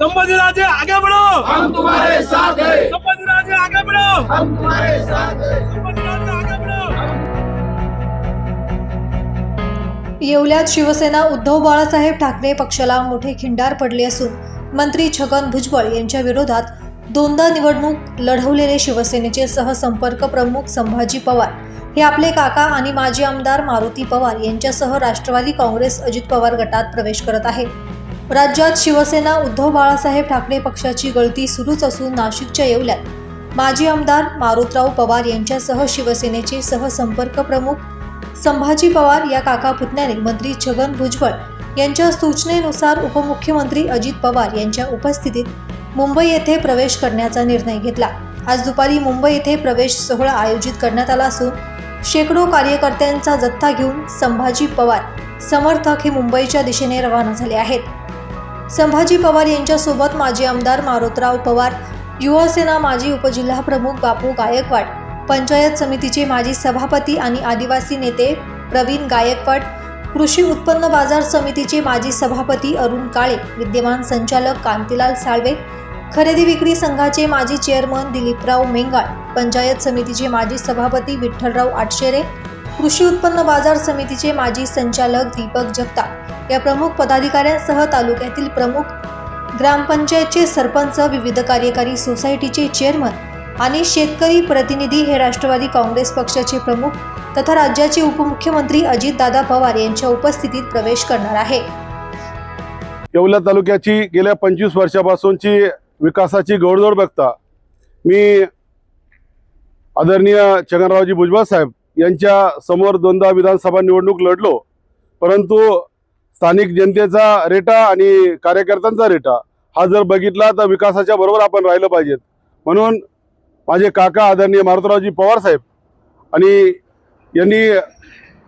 संभाजीराजे आगे बढ़ो। हम तुम्हारे साथ हैं। संभाजीराजे आगे बढ़ो। हम तुम्हारे साथ हैं। संभाजीराजे आगे बढ़ो। येवल्यात शिवसेना उद्धव बाळासाहेब ठाकरे पक्षाला मोठे खिंडार पडले असून मंत्री छगन भुजबळ यांच्या विरोधात दोनदा निवडणूक लढवलेले शिवसेनेचे सहसंपर्क प्रमुख संभाजी पवार हे आपले काका आणि माजी आमदार मारुती पवार यांच्यासह राष्ट्रवादी काँग्रेस अजित पवार गटात प्रवेश करत आहेत. राज्यात शिवसेना उद्धव बाळासाहेब ठाकरे पक्षाची गळती सुरूच असून नाशिकच्या येवल्यात. माजी आमदार मारुतराव पवार यांच्यासह शिवसेनेचे सहसंपर्क प्रमुख संभाजी पवार या काका पुतण्याने मंत्री छगन भुजबळ यांच्या सूचनेनुसार उपमुख्यमंत्री अजित पवार यांच्या उपस्थितीत मुंबई येथे प्रवेश करण्याचा निर्णय घेतला. आज दुपारी मुंबई येथे प्रवेश सोहळा आयोजित करण्यात आला असून शेकडो कार्यकर्त्यांचा जत्था घेऊन संभाजी पवार समर्थक हे मुंबईच्या दिशेने रवाना झाले आहेत. संभाजी पवार यांच्यासोबत माजी आमदार मारोतराव पवार युवासेना माजी उपजिल्हा प्रमुख बापू गायकवाड पंचायत समितीचे माजी सभापती आणि आदिवासी नेते प्रवीण गायकवाड कृषी उत्पन्न बाजार समितीचे माजी सभापती अरुण काळे विद्यमान संचालक कांतीलाल साळवे खरेदी विक्री संघाचे माजी चेअरमन दिलीपराव मेंगाळ पंचायत समितीचे माजी सभापती विठ्ठलराव आटशेरे कृषी उत्पन्न बाजार समितीचे माजी संचालक दीपक जगताप या प्रमुख पदाधिकाऱ्यांसह तालुक्यातील प्रमुख ग्रामपंचायतचे सरपंच विविध कार्यकारी सोसायटीचे चेअरमन आणि शेतकरी प्रतिनिधी हे राष्ट्रवादी काँग्रेस पक्षाचे प्रमुख तथा राज्याचे उपमुख्यमंत्री अजितदादा पवार यांच्या उपस्थितीत प्रवेश करणार आहे. येवला तालुक्याची गेल्या पंचवीस वर्षापासूनची विकासाची गौडदौड बघता मी आदरणीय छगनरावजी भुजबळ साहेब यांच्या समोर दोनदा विधानसभा निवडणूक लढलो. परंतु स्थानिक जनतेचा रेटा आणि कार्यकर्त्यांचा रेटा हा जर बघितला तर विकासाच्या बरोबर आपण राहिलं पाहिजेत. म्हणून माझे काका आदरणीय मारुतरावजी पवार साहेब आणि यांनी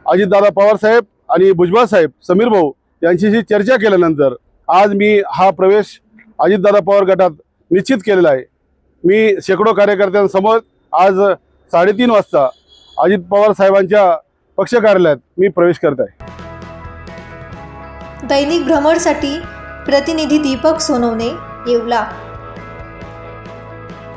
अजितदादा पवार साहेब आणि भुजबळ साहेब समीर भाऊ यांच्याशी चर्चा केल्यानंतर आज मी हा प्रवेश अजितदादा पवार गटात निश्चित केलेला आहे. मी शेकडो कार्यकर्त्यांसमोर आज साडेतीन वाजता अजित पवार साहेबांच्या पक्ष कार्यालयात मी प्रवेश करत आहे. दैनिक भ्रमणसाठी प्रतिनिधी दीपक सोनवणे येवला.